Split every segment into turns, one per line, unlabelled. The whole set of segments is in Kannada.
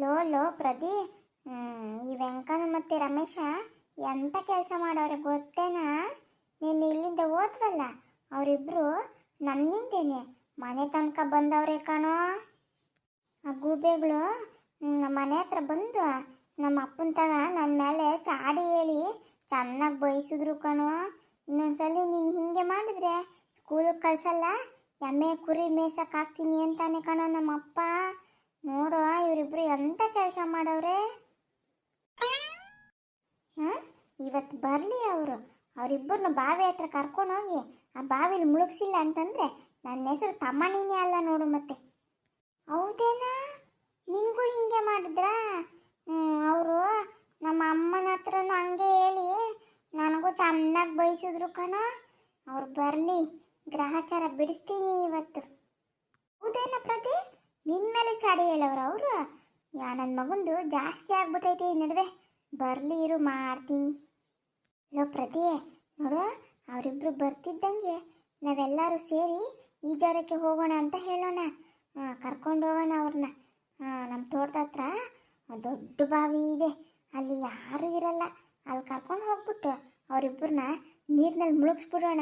ಲೋ ಲೋ ಪ್ರದಿ ಈ ವೆಂಕನ ಮತ್ತೆ ರಮೇಶ ಎಂತ ಕೆಲಸ ಮಾಡೋರೆ ಗೊತ್ತೇನಾ? ನೀನು ಇಲ್ಲಿಂದ ಓದ್ವಲ್ಲ ಅವರಿಬ್ರು ನನ್ನಿಂದೇನೆ ಮನೆ ತನಕ ಬಂದವ್ರೆ ಕಣೋ. ಆ ಗೂಬೆಗಳು ನಮ್ಮ ಮನೆ ಹತ್ರ ಬಂದು ನಮ್ಮ ಅಪ್ಪನ ತಗ ನನ್ನ ಮೇಲೆ ಚಾಡಿ ಹೇಳಿ ಚೆನ್ನಾಗಿ ಬಯಸಿದ್ರು ಕಣೋ. ಇನ್ನೊಂದ್ಸಲಿ ನೀನು ಹಿಂಗೆ ಮಾಡಿದ್ರೆ ಸ್ಕೂಲಿಗೆ ಕಳ್ಸಲ್ಲ, ಎಮ್ಮೆ ಕುರಿ ಮೇಯ್ಸಕ್ಕೆ ಹಾಕ್ತೀನಿ ಅಂತಾನೆ ಕಣೋ ನಮ್ಮ ಅಪ್ಪ ನೋಡು ಇವರಿಬ್ರು ಎಂತ ಕೆಲಸ ಮಾಡವ್ರೆ? ಇವತ್ತು ಬರಲಿ ಅವರು. ಅವರಿಬ್ಬರನ್ನ ಬಾವಿ ಹತ್ರ ಕರ್ಕೊಂಡು ಹೋಗಿ, ಆ ಬಾವಿಲಿ ಮುಳುಗ್ಸಿಲ್ಲ ಅಂತಂದ್ರೆ ನನ್ನ ಹೆಸರು ತಮ್ಮಣಿನೇ ಅಲ್ಲ ನೋಡು ಮತ್ತೆ. ಹೌದೇನಾ? ನಿನಗೂ ಹಿಂಗೆ ಮಾಡಿದ್ರಾ? ಅವರು ನಮ್ಮ ಅಮ್ಮನ ಹತ್ರನೂ ಹಂಗೆ ಹೇಳಿ ನನಗೂ ಚೆನ್ನಾಗಿ ಬಯಸಿದ್ರು ಕಣೋ. ಅವ್ರು ಬರಲಿ, ಗ್ರಹಚಾರ ಬಿಡಿಸ್ತೀನಿ ಇವತ್ತು. ಹೌದೇನಾ ಪ್ರತಿ ನಿನ್ನ ಮೇಲೆ ಚಾಡಿ ಹೇಳವ್ರ ಅವರು? ಯಾ ನನ್ನ ಮಗಂದು ಜಾಸ್ತಿ ಆಗ್ಬಿಟ್ಟೈತೆ ಈ ನಡುವೆ. ಬರಲಿ ಇರು, ಮಾಡ್ತೀನಿ. ಲೋ, ಪ್ರತಿ, ನೋಡು, ಅವರಿಬ್ರು ಬರ್ತಿದ್ದಂಗೆ ನಾವೆಲ್ಲರೂ ಸೇರಿ ಈಜಾಡೋಕ್ಕೆ ಹೋಗೋಣ ಅಂತ ಹೇಳೋಣ. ಕರ್ಕೊಂಡು ಹೋಗೋಣ ಅವ್ರನ್ನ ನಮ್ಮ ತೋಟದ ಹತ್ರ ದೊಡ್ಡ ಬಾವಿ ಇದೆ. ಅಲ್ಲಿ ಯಾರೂ ಇರಲ್ಲ. ಅಲ್ಲಿ ಕರ್ಕೊಂಡು ಹೋಗ್ಬಿಟ್ಟು ಅವರಿಬ್ಬರನ್ನ ನೀರಿನಲ್ಲಿ ಮುಳುಗಿಸ್ಬಿಡೋಣ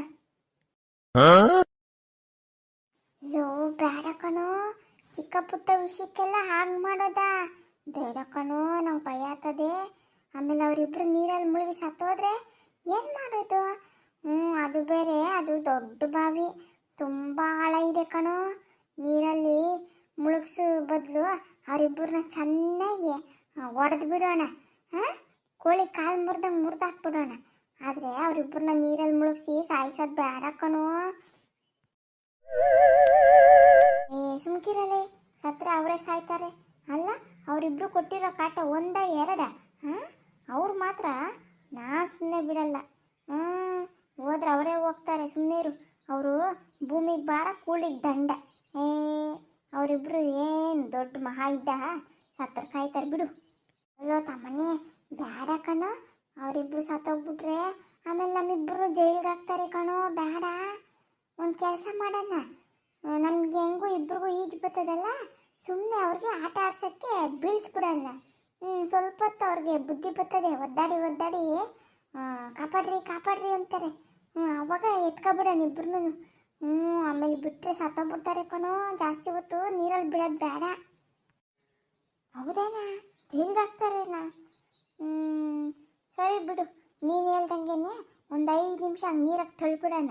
ಲೋ ಬೇಡ ಕಣೋ ಚಿಕ್ಕ ಪುಟ್ಟ ವಿಷಯಕ್ಕೆಲ್ಲ ಹಾಗೆ ಮಾಡೋದಾ? ಬೇಡ ಕಣೋ, ನಂಗೆ ಭಯ ಆಗ್ತದೆ. ಆಮೇಲೆ ಅವರಿಬ್ರು ನೀರಲ್ಲಿ ಮುಳುಗಿ ಸತ್ತೋದ್ರೆ ಏನು ಮಾಡೋದು? ಹ್ಞೂ, ಅದು ಬೇರೆ, ಅದು ದೊಡ್ಡ ಬಾವಿ. ತುಂಬ ಆಳ ಇದೆ ಕಣೋ. ನೀರಲ್ಲಿ ಮುಳುಗಿಸೋ ಬದಲು ಅವರಿಬ್ಬರನ್ನ ಚೆನ್ನಾಗಿ ಒಡೆದು ಬಿಡೋಣ. ಹಾಂ ಕೋಳಿ ಕಾಲು ಮುರಿದಂಗೆ ಮುರಿದಾಕ್ಬಿಡೋಣ ಆದರೆ ಅವರಿಬ್ಬರನ್ನ ನೀರಲ್ಲಿ ಮುಳುಗಿಸಿ ಸಾಯಿಸೋದು ಬೇಡ ಕಣೋ. ಸುಮ್ಕಿರಲೆ? ಸತ್ರ ಅವರೇ ಸಾಯ್ತಾರೆ. ಅಲ್ಲ, ಅವರಿಬ್ರು ಕೊಟ್ಟಿರೋ ಕಾಟ ಒಂದ ಎರಡ? ಹಾಂ? ಅವ್ರು ಮಾತ್ರ? ನಾನು ಸುಮ್ಮನೆ ಬಿಡಲ್ಲ. ಹ್ಞೂ ಹೋದ್ರೆ ಅವರೇ ಹೋಗ್ತಾರೆ ಸುಮ್ಮನೆ ಇರು ಅವರು ಭೂಮಿಗೆ ಬಾರ ಕೂಳಿಗೆ ದಂಡ. ಏ ಅವರಿಬ್ಬರು ಏನು ದೊಡ್ಡ ಮಹಾ ಇದ್ದ? ಸತ್ರ ಸಾಯ್ತಾರೆ ಬಿಡು. ಅಲ್ಲೋ ತಮ್ಮನೆ ಬೇಡ ಕಣೋ. ಅವರಿಬ್ರು ಸತ್ತೋಗ್ಬಿಟ್ರೆ ಆಮೇಲೆ ನಮ್ಮಿಬ್ರು ಜೈಲಿಗೆ ಹಾಕ್ತಾರೆ ಕಣೋ ಬೇಡ ಒಂದು ಕೆಲಸ ಮಾಡೋಣ. ನಮ್ಗೆ ಹೆಂಗೂ ಇಬ್ಬರಿಗೂ ಈಜು ಬರ್ತದಲ್ಲ ಸುಮ್ಮನೆ ಅವ್ರಿಗೆ ಆಟ ಆಡ್ಸೋಕ್ಕೆ ಬೀಳಿಸ್ಬಿಡೋಣ ಹ್ಞೂ ಸ್ವಲ್ಪ ಹೊತ್ತು ಅವ್ರಿಗೆ ಬುದ್ಧಿ ಬರ್ತದೆ, ಒದ್ದಾಡಿ ಒದ್ದಾಡಿ ಕಾಪಾಡ್ರಿ ಕಾಪಾಡ್ರಿ ಅಂತಾರೆ. ಹ್ಞೂ ಅವಾಗ ಎತ್ಕೊಬಿಡೋಣ ಇಬ್ರು ಹ್ಞೂ ಆಮೇಲೆ ಬಿಟ್ಟರೆ ಸತ್ತೋಗ್ಬಿಡ್ತಾರೆ ಕಣೋ, ಜಾಸ್ತಿ ಹೊತ್ತು ನೀರಲ್ಲಿ ಬಿಡೋದು ಬೇಡ. ಹೌದೇನಾ? ಜೈಲ್ಗೆ ಹಾಕ್ತಾರೇನಾ? ಹ್ಞೂ ಸರಿ ಬಿಡು, ನೀನು ಹೇಳ್ದಂಗೆ ಒಂದು ಐದು ನಿಮಿಷ ನೀರಾಗಿ ತಳ್ಬಿಡೋಣ.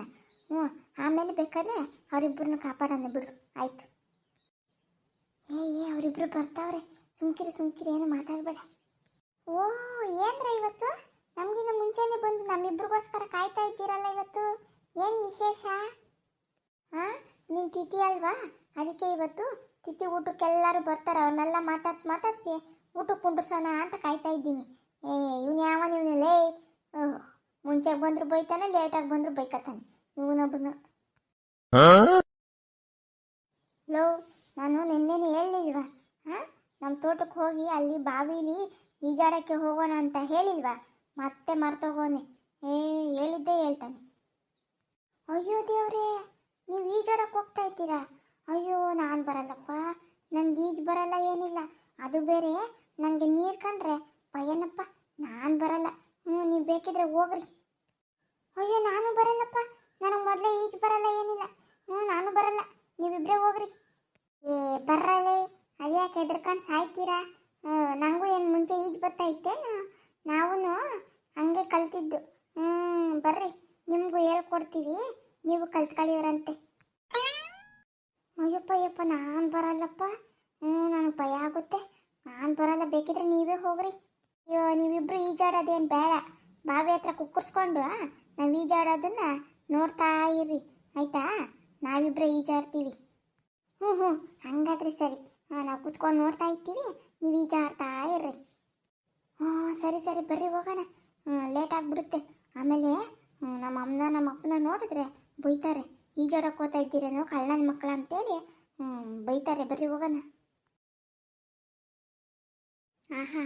ಹ್ಞೂ, ಆಮೇಲೆ ಬೇಕಾದ್ರೆ ಅವರಿಬ್ಬರನ್ನ ಕಾಪಾಡೋಣ ಬಿಡು, ಆಯಿತು. ಏ ಏ ಅವರಿಬ್ಬರು ಬರ್ತಾವ್ರೆ, ಸುಮ್ಕಿರಿ ಸುಮ್ಕಿರಿ, ಏನು ಮಾತಾಡಬೇಡ. ಓ, ಏನ್ರ ಇವತ್ತು? ನಮಗಿನ್ನ ಮುಂಚೆನೇ ಬಂದು ನಮ್ಮಿಬ್ರಿಗೋಸ್ಕರ ಕಾಯ್ತಾ ಇದ್ದೀರಲ್ಲ ಇವತ್ತು? ಏನು ವಿಶೇಷ? ಹಾಂ ನಿನ್ನ ತಿಥಿ ಅಲ್ವಾ? ಅದಕ್ಕೆ ಇವತ್ತು ತಿಥಿ ಊಟಕ್ಕೆಲ್ಲರೂ ಬರ್ತಾರೆ ಅವ್ರನ್ನೆಲ್ಲ ಮಾತಾಡ್ಸಿ, ಮಾತಾಡಿಸಿ ಊಟಕ್ಕೆ ಕುಂಡ್ರಸೋಣ ಅಂತ ಕಾಯ್ತಾ ಇದ್ದೀನಿ. ಏ, ಇವನು ಯಾವ ಇವನು ಲೇ ಓಹ್, ಮುಂಚೆಗೆ ಬಂದ್ರು ಬೈತಾನೆ, ಲೇಟಾಗಿ ಬಂದ್ರು ಬೈಕತ್ತಾನೆ. ಇವನೊಬ್ಬನು ಲೋ ನಾನು ನಿನ್ನೆನೆ ಹೇಳಿಲ್ವಾ? ಹಾ? ನಮ್ಮ ತೋಟಕ್ಕೆ ಹೋಗಿ ಅಲ್ಲಿ ಬಾವಿಲಿ ಈಜಾಡಕ್ಕೆ ಹೋಗೋಣ ಅಂತ ಹೇಳಿಲ್ವಾ? ಮತ್ತೆ ಮರ್ತೋಗೋನೆ. ಏ ಹೇಳಿದ್ದೇ ಹೇಳ್ತಾನೆ. ಅಯ್ಯೋ ದೇವ್ರೇ ನೀವು ಈಜಾಡಕ್ಕೆ ಹೋಗ್ತಾ ಇದ್ದೀರಾ? ಅಯ್ಯೋ ನಾನು ಬರಲ್ಲಪ್ಪ. ನನಗೆ ಈಜು ಬರಲ್ಲ ಏನಿಲ್ಲ. ಅದು ಬೇರೆ ನನಗೆ ನೀರು ಕಂಡ್ರೆ ಭಯನಪ್ಪ. ನಾನು ಬರಲ್ಲ. ಹ್ಞೂ ನೀವು ಬೇಕಿದ್ರೆ ಹೋಗ್ರಿ. ಅಯ್ಯೋ ನಾನು ಬರಲ್ಲಪ್ಪ. ನನಗೆ ಮೊದಲೇ ಈಜು ಬರಲ್ಲ, ಏನಿಲ್ಲ. ಹ್ಞೂ, ನಾನು ಬರಲ್ಲ. ನೀವಿಬ್ಬರೇ ಹೋಗ್ರಿ. ಏ ಬರ್ರಲ್ಲೇ ಅದ್ಯಾಕೆ ಹೆದರ್ಕೊಂಡು ಸಾಯ್ತೀರಾ? ನನಗೂ ಏನು ಮುಂಚೆ ಈಜು ಬರ್ತಾ ಇತ್ತೇನು? ನಾವು ಹಂಗೆ ಕಲ್ತಿದ್ದು. ಹ್ಞೂ, ಬರ್ರಿ. ನಿಮಗೂ ಹೇಳ್ಕೊಡ್ತೀವಿ. ನೀವು ಕಲ್ತ್ಕೊಳ್ಳಿವ್ರಂತೆ ಅಯ್ಯಪ್ಪ ಅಯ್ಯಪ್ಪ, ನಾನು ಬರಲ್ಲಪ್ಪ. ಹ್ಞೂ, ನನಗೆ ಭಯ ಆಗುತ್ತೆ. ನಾನು ಬರಲ್ಲ, ಬೇಕಿದ್ರೆ ನೀವೇ ಹೋಗ್ರಿ. ಅಯ್ಯೋ, ನೀವಿಬ್ರು ಈಜಾಡೋದೇನು ಬೇಡ. ಬಾವಿ ಹತ್ರ ಕುಕ್ಕರ್ಸ್ಕೊಂಡು ನಾವು ಈಜಾಡೋದನ್ನ ನೋಡ್ತಾ ಇರ್ರಿ. ಆಯ್ತಾ? ನಾವಿಬ್ಬರೇ ಈಜಾಡ್ತೀವಿ. ಹ್ಞೂ ಹ್ಞೂ ಹಂಗಾದ್ರೆ ಸರಿ. ನಾವು ಕೂತ್ಕೊಂಡು ನೋಡ್ತಾ ಇರ್ತೀವಿ. ನೀವು ಈಜಾಡ್ತಾ ಇರ್ರಿ. ಹ್ಞೂ ಸರಿ ಸರಿ. ಬರ್ರಿ, ಹೋಗೋಣ. ಲೇಟ್ ಆಗಿಬಿಡುತ್ತೆ. ಆಮೇಲೆ ನಮ್ಮ ಅಮ್ಮನ, ನಮ್ಮ ಅಪ್ಪನ ನೋಡಿದ್ರೆ ಬೈತಾರೆ. ಈಜಾಡಕ್ಕೆ ಹೋಗ್ತಾ ಇದ್ದೀರೇನೋ ಕಳ್ಳನ ಮಕ್ಕಳ ಅಂತೇಳಿ. ಬೈತಾರೆ. ಬರ್ರಿ, ಹೋಗೋಣ. ಆಹಾ,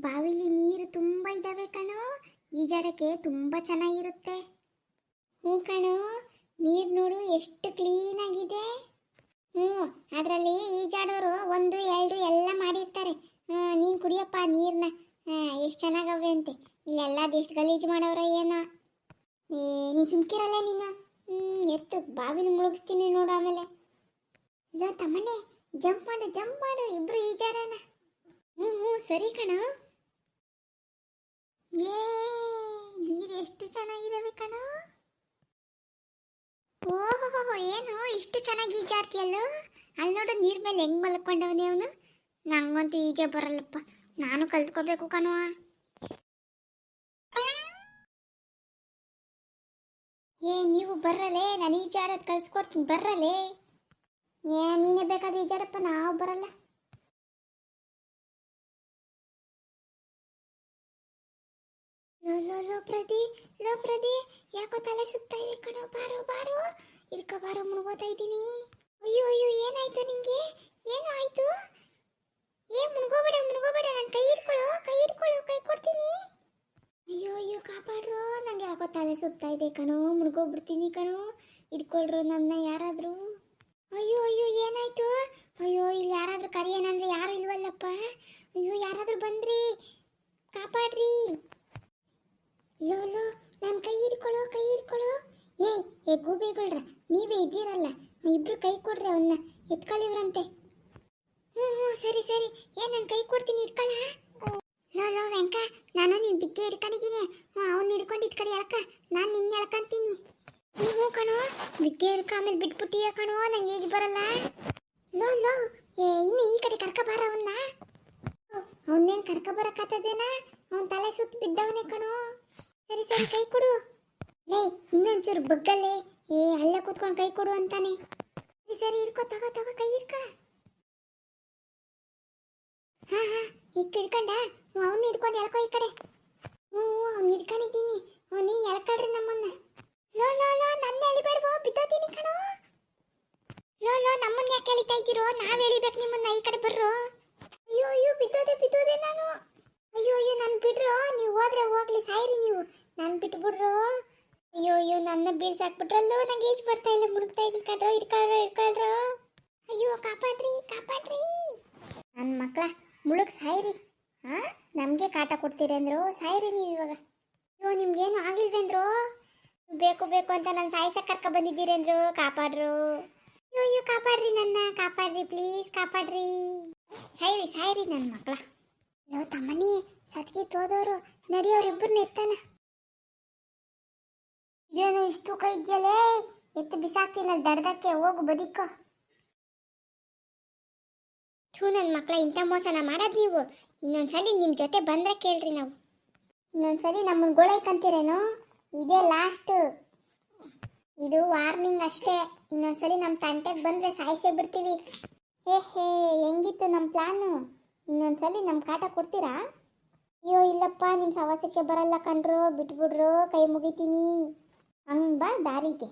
ಬಾವಿಲಿ ನೀರು ತುಂಬ ಇದ್ದಾವೆ ಕಣೋ. ಈಜಾಡಕ್ಕೆ ತುಂಬ ಚೆನ್ನಾಗಿರುತ್ತೆ. ಹ್ಞೂ ಕಣೋ, ನೀರು ನೋಡು ಎಷ್ಟು ಕ್ಲೀನ್ ಆಗಿದೆ. ಹ್ಞೂ, ಅದರಲ್ಲಿ ಈಜಾಡೋರು ಒಂದು, ಎರಡು ಎಲ್ಲ ಮಾಡಿರ್ತಾರೆ. ಕುಡಿಯಪ್ಪ ನೀರನ್ನ ಎಷ್ಟು ಚೆನ್ನಾಗವೆ ಅಂತೆ. ಇಲ್ಲೆಲ್ಲ ಎಷ್ಟು ಗಲೀಜು ಮಾಡೋರ ಏನೋ. ಏ, ನೀನು ಸುಮ್ಕಿರಲ್ಲ ನೀನು? ಎತ್ತು ಬಾವಿನ ಮುಳುಗಿಸ್ತೀನಿ ನೋಡು ಆಮೇಲೆ. ಇಲ್ಲ ತಮ್ಮನೆ ಜಂಪ್ ಮಾಡು ಜಂಪ್ ಮಾಡು, ಇಬ್ರು ಈಜಾಡೋಣ. ಹ್ಞೂ ಹ್ಞೂ, ಸರಿ ಕಣ. ಏ, ನೀರು ಎಷ್ಟು ಚೆನ್ನಾಗಿದಾವೆ ಕಣ. ಓಹೋ ಏನು? ಇಷ್ಟು ಚೆನ್ನಾಗಿ ಈಜಾಡ್ತೀಯಲ್ಲೋ ಅಲ್ಲಿ ನೋಡು ನೀರ್ ಮೇಲೆ ಹೆಂಗ್ ಮಲ್ಕೊಂಡವನೇ ಅವನು. ನಂಗಂತೂ ಈಜೆ ಬರಲ್ಲಪ್ಪ. ನಾನು ಕಲ್ತ್ಕೋಬೇಕು ಕಣುವ ಏ, ನೀವು ಬರ್ರಲೇ ನಾನು ಈಜಾಡೋದು ಕಲ್ಸ್ಕೊಡ್ತೀನಿ. ಬರ್ರಲೇ ಏ, ನೀನೇ ಬೇಕಾದ್ರೆ ಈಜಾಡಪ್ಪ. ನಾವು ಬರಲ್ಲ. ಲೋ ಲೋ ಲೋ, ಪ್ರದಿ ಲೋ, ಪ್ರದಿ, ಯಾಕೋ ತಲೆ ಸುತ್ತ ಇದೆ ಕಣೋ, ಬಾರೋ ಬಾರೋ. ಇಳ್ಕ ಬಾರೋ, ಮುಳುಗೋತಾ ಇದ್ದೀನಿ. ಅಯ್ಯೋ ಅಯ್ಯೋ, ಏನಾಯ್ತು ನಿಂಗೆ? ಏನು ಆಯ್ತು? ಏ, ಮುಳುಗೋಬೇಡ ಮುಳುಗೋಬೇಡ ನನ್ನ ಕೈ ಹಿಡ್ಕೊಳ್ಳೋ ಕೈ ಹಿಡ್ಕೊಳ್ಳೋ, ಕೈ ಕೊಡ್ತೀನಿ. ಅಯ್ಯೋ ಅಯ್ಯೋ, ಕಾಪಾಡ್ರು. ನಂಗೆ ಯಾಕೋ ತಲೆ ಸುತ್ತ ಇದೆ ಕಣೋ, ಮುಳುಗೋಗ್ಬಿಡ್ತೀನಿ ಕಣೋ. ಹಿಡ್ಕೊಳ್ರು ನನ್ನ ಯಾರಾದರೂ. ಅಯ್ಯೋ ಅಯ್ಯೋ, ಏನಾಯ್ತು? ಅಯ್ಯೋ, ಇಲ್ಲಿ ಯಾರಾದರೂ ಕರಿಯೇನಂದ್ರೆ ಯಾರು ಇಲ್ವಲ್ಲಪ್ಪ. ಅಯ್ಯೋ, ಯಾರಾದರೂ ಬಂದ್ರಿ. ಕಾಪಾಡ್ರಿ. ಲೋ ಲೋ ನನ್ನ ಕೈ ಹಿಡ್ಕೊಳ್ಳೋ ಕೈ ಹಿಡ್ಕೊಳ್ಳೋ ಏಯ್, ಏ ಗೂಬೆಗಳ್ರ, ನೀವೇ ಇದ್ದೀರಲ್ಲ. ಇಬ್ರು ಕೈ ಕೊಡ್ರಿ ಅವನ್ನ ಎತ್ಕೊಳ್ಳಿವ್ರಂತೆ. ಹ್ಞೂ ಹ್ಞೂ ಸರಿ ಸರಿ. ಏ ನಾನು ಕೈ ಕೊಡ್ತೀನಿ ಇಟ್ಕೊಳ್ಳ ಲೋ ಲೋ ವೆಂಕ, ನಾನು ನಿನ್ನ ಬಿಗ್ಗೆ ಹಿಡ್ಕೊಂಡಿದ್ದೀನಿ. ಹ್ಞೂ ಅವ್ನು ಹಿಡ್ಕೊಂಡು ಇಟ್ಕಡೆ ಎಳ್ಕ, ನಾನು ನಿನ್ನ ಎಳ್ಕೊಂತೀನಿ. ಹ್ಞೂ ಕಣೋ. ಬಿಗ್ಗೆ ಹಿಡ್ಕೊ ಆಮೇಲೆ ಬಿಟ್ಬಿಟ್ಟಿಯ ಕಣೋ, ನಂಗೆ ಏಜ್ ಬರಲ್ಲ. ಲೋ ಲೋ ಏ, ಇನ್ನು ಈ ಕಡೆ ಕರ್ಕ ಬಾರ ಅವನ್ನ ಅವನ್ನೇನು ಕರ್ಕ ಬರಕತ್ತದೇನ ಅವನ ತಲೆ ಸುತ್ತ ಬಿದ್ದವನೇ ಕಣೋ. ಸರಿ ಸರಿ, ಕೈ ಕೊಡು. ಲೇ, ಇನ್ನೊಂಚೂರು ಬಗ್ಗಲ್ಲೇ. ಏ, ಅಲ್ಲ ಕೂತ್ಕೊಂಡು ಕೈ ಕೊಡು ಅಂತಾನೆ. ಸರಿ ಸರಿ, ಹಿಡ್ಕೊ, ತಗೋ ತಗೋ, ಕೈ ಇಡ್ಕ ಹಾ ಹಾ ಇಕ್ಕ ಹಿಡ್ಕೊಂಡ ಅವನ್ನ ಹಿಡ್ಕೊಂಡು ಎಳ್ಕೋ ಈ ಕಡೆ. ಹ್ಞೂ ಅವ್ನು ಹಿಡ್ಕೊಂಡಿದ್ದೀನಿ. ನೀನು ಎಳ್ಕೊಳ್ರಿ ನಮ್ಮನ್ನ. ಲೋ ಲೋ ಲೋ, ನನ್ನ ಎಳಿಬೇಡವೋ? ಬಿದ್ದೋತೀನಿ ಕಣೋ. ಲೋ ಲೋ, ನಮ್ಮನ್ನ ಯಾಕೆ ಎಳಿತಾ ಇದ್ದೀರೋ? ಹೇಳಿಬೇಕು ಎಳಿಬೇಕು ನಿಮ್ಮನ್ನ ಈ ಕಡೆ ಬರ್ರೋ. ಅಯ್ಯೋ ಅಯ್ಯೋ, ಬಿದ್ದೋದೆ ಬಿದ್ದೋದೆ ನಾನು. ಅಯ್ಯೋ ಅಯ್ಯೋ ನನ್ನ ಬಿಡ್ರೋ, ನೀವು ಹೋದ್ರೆ ಹೋಗ್ಲಿ, ಸಾಯ್ರಿ ನೀವು. ನಾನು ಬಿಟ್ಬಿಡ್ರೋ. ಅಯ್ಯೋ ಅಯ್ಯೋ, ನನ್ನ ಬೀಳ್ಸಾಕ್ಬಿಟ್ರಲ್ಲೋ ನಂಗೆ ಈಜ್ ಬರ್ತಾ ಇಲ್ಲ ಮುಳುಗ್ತಾ ಇದ್ದೀನಿ ಕಡ್ರೋ ಇಟ್ಕೊಳ್ರೋ ಅಯ್ಯೋ, ಕಾಪಾಡ್ರಿ ಕಾಪಾಡ್ರಿ. ನನ್ನ ಮಕ್ಕಳ ಮುಳುಗ್ ಸಾಯ್ರಿ. ಹಾಂ, ನಮಗೆ ಕಾಟ ಕೊಡ್ತೀರಿ ಅಂದ್ರು, ಸಾಯ್ರಿ ನೀವು ಇವಾಗ. ಅಯ್ಯೋ, ನಿಮ್ಗೇನು ಆಗಿಲ್ವೇಂದ್ರು ಬೇಕು ಬೇಕು ಅಂತ ನಾನು ಸಾಯ್ಸಕ್ಕೆ ಕರ್ಕ ಬಂದಿದ್ದೀರೇಂದ್ರು ಕಾಪಾಡ್ರು. ಅಯ್ಯೋ ಅಯ್ಯೋ, ಕಾಪಾಡ್ರಿ ನನ್ನ, ಕಾಪಾಡ್ರಿ, ಪ್ಲೀಸ್, ಕಾಪಾಡ್ರಿ. ಸಾಯ್ರಿ ಸಾಯ್ರಿ ನನ್ನ ಮಕ್ಕಳ ಅಯ್ಯೋ ತಮ್ಮನಿ ಸತ್ಗಿ ತೋದವರು ನಡಿಯೋರಿಬ್ಬರನ್ನ ಎತ್ತಾನ ಏನು ಇಷ್ಟು ಕೈ ಇದೆಯಲ್ಲೇ ಎತ್ತು ಬಿಸಾಕ್ತೀನಿ ಅಲ್ಲಿ ದಡ್ದಕ್ಕೆ, ಹೋಗು ಬದಿಕೋ. ಥೂ ನನ್ನ ಮಕ್ಕಳ ಇಂಥ ಮೋಸನ ಮಾಡೋದು ನೀವು. ಇನ್ನೊಂದ್ಸಲಿ ನಿಮ್ಮ ಜೊತೆ ಬಂದ್ರೆ ಕೇಳ್ರಿ ನಾವು. ಇನ್ನೊಂದ್ಸಲಿ ನಮ್ಮನ್ನ ಗೋಳೈಕಂತೀರೇನು ಇದೇ ಲಾಸ್ಟ್. ಇದು ವಾರ್ನಿಂಗ್ ಅಷ್ಟೇ. ಇನ್ನೊಂದ್ಸಲಿ ನಮ್ಮ ತಂಟೆಗೆ ಬಂದರೆ ಸಾಯಿಸೇ ಬಿಡ್ತೀವಿ. ಏ ಹೇ ಹೆಂಗಿತ್ತು ನಮ್ಮ ಪ್ಲಾನು? ಇನ್ನೊಂದ್ಸಲಿ ನಮ್ಮ ಕಾಟ ಕೊಡ್ತೀರಾ? ಅಯ್ಯೋ, ಇಲ್ಲಪ್ಪ ನಿಮ್ಮ ಸವಾಸಕ್ಕೆ ಬರಲ್ಲ ಕಣ್ರು. ಬಿಟ್ಬಿಡ್ರು. ಕೈ ಮುಗಿತೀನಿ. ಹಂಗ್ ಬಾ ದಾರಿಗೆ.